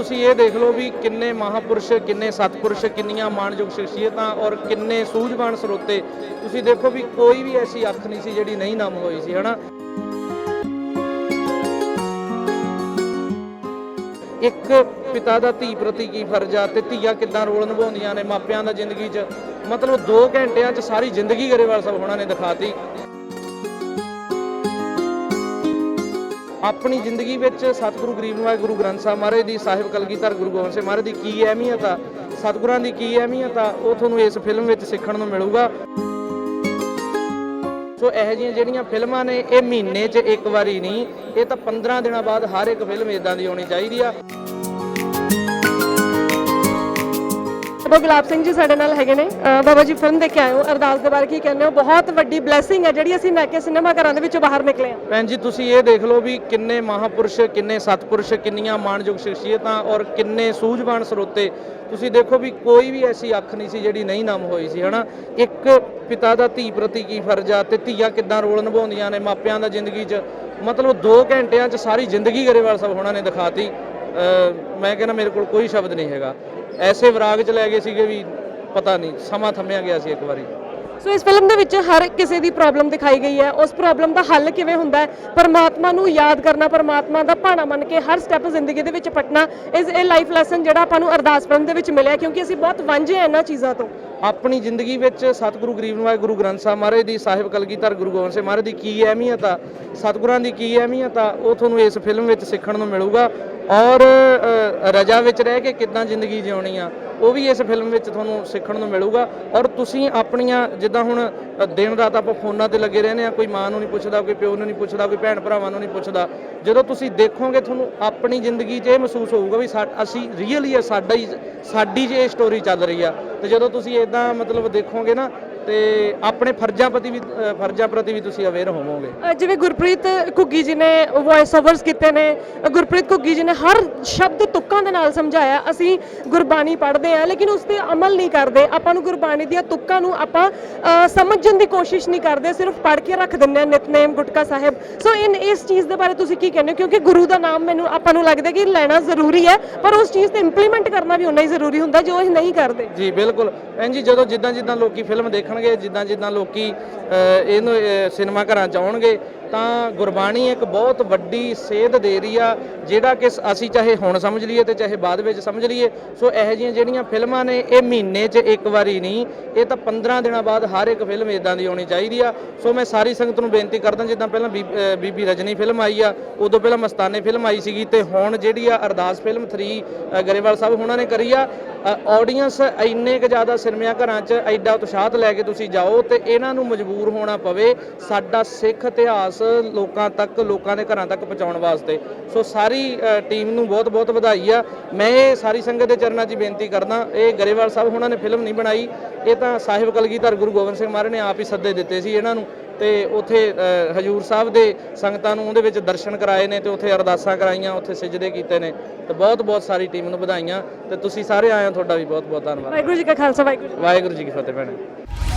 ਤੁਸੀਂ ਇਹ ਦੇਖ ਲਓ ਵੀ ਕਿੰਨੇ ਮਹਾਪੁਰਸ਼, ਕਿੰਨੇ ਸਤਪੁਰਸ਼, ਕਿੰਨੀਆਂ ਮਾਣਯੋਗ ਸ਼ਖਸੀਅਤਾਂ ਔਰ ਕਿੰਨੇ ਸੂਝਵਾਨ ਸਰੋਤੇ। ਤੁਸੀਂ ਦੇਖੋ ਵੀ ਕੋਈ ਵੀ ਐਸੀ ਅੱਖ ਨਹੀਂ ਸੀ ਜਿਹੜੀ ਨਹੀਂ ਨਮ ਹੋਈ ਸੀ, ਹਨਾ? ਇੱਕ ਪਿਤਾ ਦਾ ਧੀ ਪ੍ਰਤੀ ਕੀ ਫਰਜ਼ ਆ ਤੇ ਧੀਆਂ ਕਿੱਦਾਂ ਰੋਲ ਨਿਭਾਉਂਦੀਆਂ ਨੇ ਮਾਪਿਆਂ ਦਾ ਜ਼ਿੰਦਗੀ 'ਚ? ਮਤਲਬ 2 ਘੰਟਿਆਂ 'ਚ ਸਾਰੀ ਜ਼ਿੰਦਗੀ ਗਰੇਵਾਲ ਸਾਹਿਬ ਹੋਣਾ ਨੇ ਦਿਖਾਤੀ। ਆਪਣੀ ਜ਼ਿੰਦਗੀ ਵਿੱਚ ਸਤਿਗੁਰੂ ਗਰੀਬ ਨਿਵਾਜ ਗੁਰੂ ਗ੍ਰੰਥ ਸਾਹਿਬ ਮਹਾਰਾਜ ਦੀ ਸਾਹਿਬ ਕਲਗੀਧਰ ਗੁਰੂ ਗੋਬਿੰਦ ਸਿੰਘ ਮਹਾਰਾਜ ਦੀ ਕੀ ਅਹਿਮੀਅਤ ਆ, ਸਤਿਗੁਰਾਂ ਦੀ ਕੀ ਅਹਿਮੀਅਤ ਆ, ਉਹ ਤੁਹਾਨੂੰ ਇਸ ਫਿਲਮ ਵਿੱਚ ਸਿੱਖਣ ਨੂੰ ਮਿਲੂਗਾ। ਸੋ ਇਹੋ ਜਿਹੀਆਂ ਜਿਹੜੀਆਂ ਫਿਲਮਾਂ ਨੇ, ਇਹ ਮਹੀਨੇ 'ਚ ਇੱਕ ਵਾਰੀ ਨਹੀਂ, ਇਹ ਤਾਂ 15 ਦਿਨਾਂ ਬਾਅਦ ਹਰ ਇੱਕ ਫਿਲਮ ਇਦਾਂ ਦੀ ਆਉਣੀ ਚਾਹੀਦੀ ਆ। ਬਾਬਾ ਗੁਲਾਬ ਸਿੰਘ ਜੀ, ਸਾਡੇ ਨਾਲ ਹੈਗੇ ਨੇ, ਅਹ, ਬਾਬਾ ਜੀ ਫਿਲਮ ਦੇਖ ਕੇ ਆਏ ਹੋ, ਅਰਦਾਸ ਦੇ ਬਾਰੇ ਕੀ ਕਹਿੰਦੇ ਹੋ? ਬਹੁਤ ਵੱਡੀ ਬਲੇਸਿੰਗ ਹੈ ਜਿਹੜੀ ਅਸੀਂ ਲੈ ਸਿਨੇਮਾ ਘਰਾਂ ਦੇ ਵਿੱਚੋਂ ਬਾਹਰ ਨਿਕਲੇ ਹਾਂ। ਭੈਣ ਜੀ, ਤੁਸੀਂ ਇਹ ਦੇਖ ਲਓ ਵੀ ਕਿੰਨੇ ਮਹਾਪੁਰਸ਼, ਕਿੰਨੇ ਸਤਪੁਰਸ਼, ਕਿੰਨੀਆਂ ਮਾਣਯੋਗ ਸ਼ਖਸੀਅਤਾਂ ਔਰ ਕਿੰਨੇ ਸੂਝਵਾਨ ਸਰੋਤੇ। ਤੁਸੀਂ ਦੇਖੋ ਵੀ ਕੋਈ ਵੀ ਐਸੀ ਅੱਖ ਨਹੀਂ ਸੀ ਜਿਹੜੀ ਨਹੀਂ ਨਮ ਹੋਈ ਸੀ, ਹਨਾ? ਇੱਕ ਪਿਤਾ ਦਾ ਧੀ ਪ੍ਰਤੀ ਕੀ ਫਰਜ਼ ਆ ਤੇ ਧੀਆਂ ਕਿੱਦਾਂ ਰੋਲ ਨਿਭਾਉਂਦੀਆਂ ਨੇ ਮਾਪਿਆਂ ਦਾ ਜ਼ਿੰਦਗੀ 'ਚ? ਮਤਲਬ 2 ਘੰਟਿਆਂ 'ਚ ਸਾਰੀ ਜ਼ਿੰਦਗੀ ਗਰੇਵਾਲ ਸਾਹਿਬ ਹੋਣਾ ਨੇ ਦਿਖਾਤੀ। ਅਹ, ਮੈਂ ਕਹਿੰਦਾ ਮੇਰੇ ਕੋਲ ਕੋਈ ਸ਼ਬਦ ਨਹੀਂ ਹੈਗਾ। ਐਸੇ ਵਿਰਾਗ 'ਚ ਲੈ ਗਏ ਸੀਗੇ ਵੀ ਪਤਾ ਨਹੀਂ, ਸਮਾਂ ਥੰਮਿਆ ਗਿਆ ਸੀ ਇੱਕ ਵਾਰੀ। ਸੋ ਇਸ ਫਿਲਮ ਦੇ ਵਿੱਚ ਹਰ ਕਿਸੇ ਦੀ ਪ੍ਰੋਬਲਮ ਦਿਖਾਈ ਗਈ ਹੈ। ਉਸ ਪ੍ਰੋਬਲਮ ਦਾ ਹੱਲ ਕਿਵੇਂ ਹੁੰਦਾ ਹੈ? ਪਰਮਾਤਮਾ ਨੂੰ ਯਾਦ ਕਰਨਾ, ਪਰਮਾਤਮਾ ਦਾ ਭਾਣਾ ਮੰਨ ਕੇ ਹਰ ਸਟੈਪ ਜ਼ਿੰਦਗੀ ਦੇ ਵਿੱਚ ਪਟਣਾ ਇਸ ਇਹ ਲਾਈਫ ਲੈਸਨ ਜਿਹੜਾ ਆਪਾਂ ਨੂੰ ਅਰਦਾਸ ਫਿਲਮ ਦੇ ਵਿੱਚ ਮਿਲਿਆ ਕਿਉਂਕਿ ਅਸੀਂ ਬਹੁਤ ਵਾਂਝੇ ਹਾਂ ਇਹਨਾਂ ਚੀਜ਼ਾਂ ਤੋਂ। ਆਪਣੀ ਜ਼ਿੰਦਗੀ ਵਿੱਚ ਸਤਿਗੁਰੂ ਗਰੀਬ ਨਿਵਾਜ ਗੁਰੂ ਗ੍ਰੰਥ ਸਾਹਿਬ ਮਹਾਰਾਜ ਦੀ ਸਾਹਿਬ ਕਲਗੀਧਰ ਗੁਰੂ ਗੋਬਿੰਦ ਸਿੰਘ ਮਹਾਰਾਜ ਦੀ ਕੀ ਅਹਿਮੀਅਤ ਆ, ਸਤਿਗੁਰਾਂ ਦੀ ਕੀ ਅਹਿਮੀਅਤ ਆ, ਉਹ ਤੁਹਾਨੂੰ ਇਸ ਫਿਲਮ ਵਿੱਚ ਸਿੱਖਣ ਨੂੰ ਮਿਲੂਗਾ ਔਰ ਰਜਾ ਵਿੱਚ ਰਹਿ ਕੇ ਕਿੱਦਾਂ ਜ਼ਿੰਦਗੀ ਜਿਉਣੀ ਆ ਉਹ ਵੀ ਇਸ ਫਿਲਮ ਵਿੱਚ ਤੁਹਾਨੂੰ ਸਿੱਖਣ ਨੂੰ ਮਿਲੂਗਾ। ਔਰ ਤੁਸੀਂ ਆਪਣੀਆਂ, ਜਿੱਦਾਂ ਹੁਣ ਦਿਨ ਰਾਤ ਆਪਾਂ ਫੋਨਾਂ ਤੇ ਲੱਗੇ ਰਹਿੰਦੇ ਆ ਕੋਈ ਮਾਂ ਨੂੰ ਨਹੀਂ ਪੁੱਛਦਾ, ਕੋਈ ਪਿਓ ਨੂੰ ਨਹੀਂ ਪੁੱਛਦਾ, ਕੋਈ ਭੈਣ ਭਰਾਵਾਂ ਨੂੰ ਨਹੀਂ ਪੁੱਛਦਾ। ਜਦੋਂ ਤੁਸੀਂ ਦੇਖੋਗੇ ਤੁਹਾਨੂੰ ਆਪਣੀ ਜ਼ਿੰਦਗੀ 'ਚ ਇਹ ਮਹਿਸੂਸ ਹੋਊਗਾ ਵੀ ਸਾ- ਅਸੀਂ ਰੀਅਲੀ ਆ, ਸਾਡਾ ਹੀ, ਸਾਡੀ ਜੇ ਇਹ ਸਟੋਰੀ ਚੱਲ ਰਹੀ ਆ। ਤੇ ਜਦੋਂ ਤੁਸੀਂ ਇਦਾਂ ਮਤਲਬ ਦੇਖੋਗੇ ਨਾ ਤੇ ਆਪਣੇ ਫਰਜ਼ਾਂ ਪ੍ਰਤੀ ਵੀ ਫਰਜ਼ਾਂ ਪ੍ਰਤੀ ਵੀ ਤੁਸੀਂ ਅਵੇਅਰ ਹੋਵੋਗੇ? ਜਿਵੇਂ ਗੁਰਪ੍ਰੀਤ ਘੁੱਗੀ ਜੀ ਨੇ ਵੌਇਸ ਓਵਰਸ ਕੀਤੇ ਨੇ ਗੁਰਪ੍ਰੀਤ ਘੁੱਗੀ ਜੀ ਨੇ ਹਰ ਸ਼ਬਦ ਤੁੱਕਾਂ ਦੇ ਨਾਲ ਸਮਝਾਇਆ ਅਸੀਂ ਗੁਰਬਾਣੀ ਪੜ੍ਹਦੇ ਆ ਲੇਕਿਨ ਉਸ ਤੇ ਅਮਲ ਨਹੀਂ ਕਰਦੇ ਆਪਾਂ ਨੂੰ ਗੁਰਬਾਣੀ ਦੀਆਂ ਤੁੱਕਾਂ ਨੂੰ ਆਪਾਂ ਸਮਝਣ ਦੀ ਕੋਸ਼ਿਸ਼ ਨਹੀਂ ਕਰਦੇ ਸਿਰਫ ਪੜ੍ਹ ਕੇ ਰੱਖ ਦਿੰਦੇ ਆ ਨਿਤਨੇਮ ਗੁਟਕਾ ਸਾਹਿਬ। ਸੋ ਇਨ ਇਸ ਚੀਜ਼ ਦੇ ਬਾਰੇ ਤੁਸੀਂ ਕੀ ਕਹਿੰਦੇ ਹੋ? ਕਿਉਂਕਿ ਗੁਰੂ ਦਾ ਨਾਮ ਮੈਨੂੰ ਆਪਾਂ ਨੂੰ ਲੱਗਦਾ ਕਿ ਲੈਣਾ ਜ਼ਰੂਰੀ ਹੈ ਪਰ ਉਸ ਚੀਜ਼ ਤੇ ਇੰਪਲੀਮੈਂਟ ਕਰਨਾ ਵੀ ਉਨਾ ਹੀ ਜ਼ਰੂਰੀ ਹੁੰਦਾ ਜੋ ਅਸੀਂ ਨਹੀਂ ਕਰਦੇ। ਜੀ ਬਿਲਕੁਲ। ਭੈਣ ਜੀ ਜਦੋਂ ਜਿੱਦਾਂ ਜਿੱਦਾਂ ਲੋਕੀ ਫਿਲਮ ਦੇਖਣਗੇ, ਜਿੱਦਾਂ ਜਿੱਦਾਂ ਲੋਕੀ ਇਹਨੂੰ ਸਿਨੇਮਾ ਘਰਾਂ ਚ ਆਉਣਗੇ, ਤਾਂ ਗੁਰਬਾਣੀ ਇੱਕ ਬਹੁਤ ਵੱਡੀ ਸੇਧ ਦੇ ਰਹੀ ਆ, ਜਿਹੜਾ ਕਿ ਅਸੀਂ ਚਾਹੇ ਹੁਣ ਸਮਝ ਲਈਏ ਤੇ ਚਾਹੇ ਬਾਅਦ ਵਿੱਚ ਸਮਝ ਲਈਏ। ਸੋ ਇਹੋ ਜਿਹੀਆਂ ਜਿਹੜੀਆਂ ਫਿਲਮਾਂ ਨੇ, ਇਹ ਮਹੀਨੇ 'ਚ ਇੱਕ ਵਾਰੀ ਨਹੀਂ, ਇਹ ਤਾਂ 15 ਦਿਨਾਂ ਬਾਅਦ ਹਰ ਇੱਕ ਫਿਲਮ ਇਦਾਂ ਦੀ ਆਉਣੀ ਚਾਹੀਦੀ ਆ। ਸੋ ਮੈਂ ਸਾਰੀ ਸੰਗਤ ਨੂੰ ਬੇਨਤੀ ਕਰਦਾ, ਜਿੱਦਾਂ ਪਹਿਲਾਂ ਬੀ- ਬੀਬੀ ਰਜਨੀ ਫਿਲਮ ਆਈ ਆ, ਉਦੋਂ ਪਹਿਲਾਂ ਮਸਤਾਨੇ ਫਿਲਮ ਆਈ ਸੀਗੀ, ਤੇ ਹੁਣ ਜਿਹੜੀ ਆ ਅਰਦਾਸ ਫਿਲਮ 3 ਗਰੇਵਾਲ ਸਾਹਿਬ ਉਹਨਾਂ ਨੇ ਕਰੀ ਆ ਆਡੀਅנס ਇੰਨੇ ਕੁ ਜ਼ਿਆਦਾ ਸਿਨੇਮਾ ਘਰਾਂ 'ਚ ਐਡਾ ਉਤਸ਼ਾਹਤ ਲੈ ਕੇ ਤੁਸੀਂ ਜਾਓ ਤੇ ਇਹਨਾਂ ਨੂੰ ਮਜਬੂਰ ਹੋਣਾ ਪਵੇ ਸਾਡਾ ਸਿੱਖ ਇਤਿਹਾਸ ਲੋਕਾਂ ਤੱਕ, ਲੋਕਾਂ ਦੇ ਘਰਾਂ ਤੱਕ ਪਹੁੰਚਾਉਣ ਵਾਸਤੇ। ਸੋ ਸਾਰੀ ਟੀਮ ਨੂੰ ਬਹੁਤ-ਬਹੁਤ ਵਧਾਈ ਆ। ਮੈਂ ਇਹ ਸਾਰੀ ਸੰਗਤ ਦੇ ਚਰਨਾਂ 'ਚ ਬੇਨਤੀ ਕਰਦਾ, ਇਹ ਗਰੇਵਾਲ ਸਾਹਿਬ ਉਹਨਾਂ ਨੇ ਫਿਲਮ ਨਹੀਂ ਬਣਾਈ, ਇਹ ਤਾਂ ਸਾਹਿਬ ਕਲਗੀਧਰ ਗੁਰੂ ਗੋਬਿੰਦ ਸਿੰਘ ਮਹਾਰਾਜ ਨੇ ਆਪ ਹੀ ਸੱਦੇ ਦਿੱਤੇ ਸੀ ਇਹਨਾਂ ਨੂੰ। ਤੇ ਉੱਥੇ ਹਜੂਰ ਸਾਹਿਬ ਦੇ ਸੰਗਤਾਂ ਨੂੰ ਉਹਦੇ ਵਿੱਚ ਦਰਸ਼ਨ ਕਰਾਏ ਨੇ ਤੇ ਉੱਥੇ ਅਰਦਾਸਾਂ ਕਰਾਈਆਂ ਉੱਥੇ ਸਜਦੇ ਕੀਤੇ ਨੇ ਤੇ ਬਹੁਤ-ਬਹੁਤ ਸਾਰੀ ਟੀਮ ਨੂੰ ਵਧਾਈਆਂ ਤੇ ਤੁਸੀਂ ਸਾਰੇ ਆਏ ਹੋ ਤੁਹਾਡਾ ਵੀ ਬਹੁਤ-ਬਹੁਤ ਧੰਨਵਾਦ ਵਾਹਿਗੁਰੂ ਜੀ ਕਾ ਖਾਲਸਾ ਵਾਹਿਗੁਰੂ। ਵਾਹਿਗੁਰੂ ਜੀ ਕੀ ਫਤਿਹ ਭੈਣੇ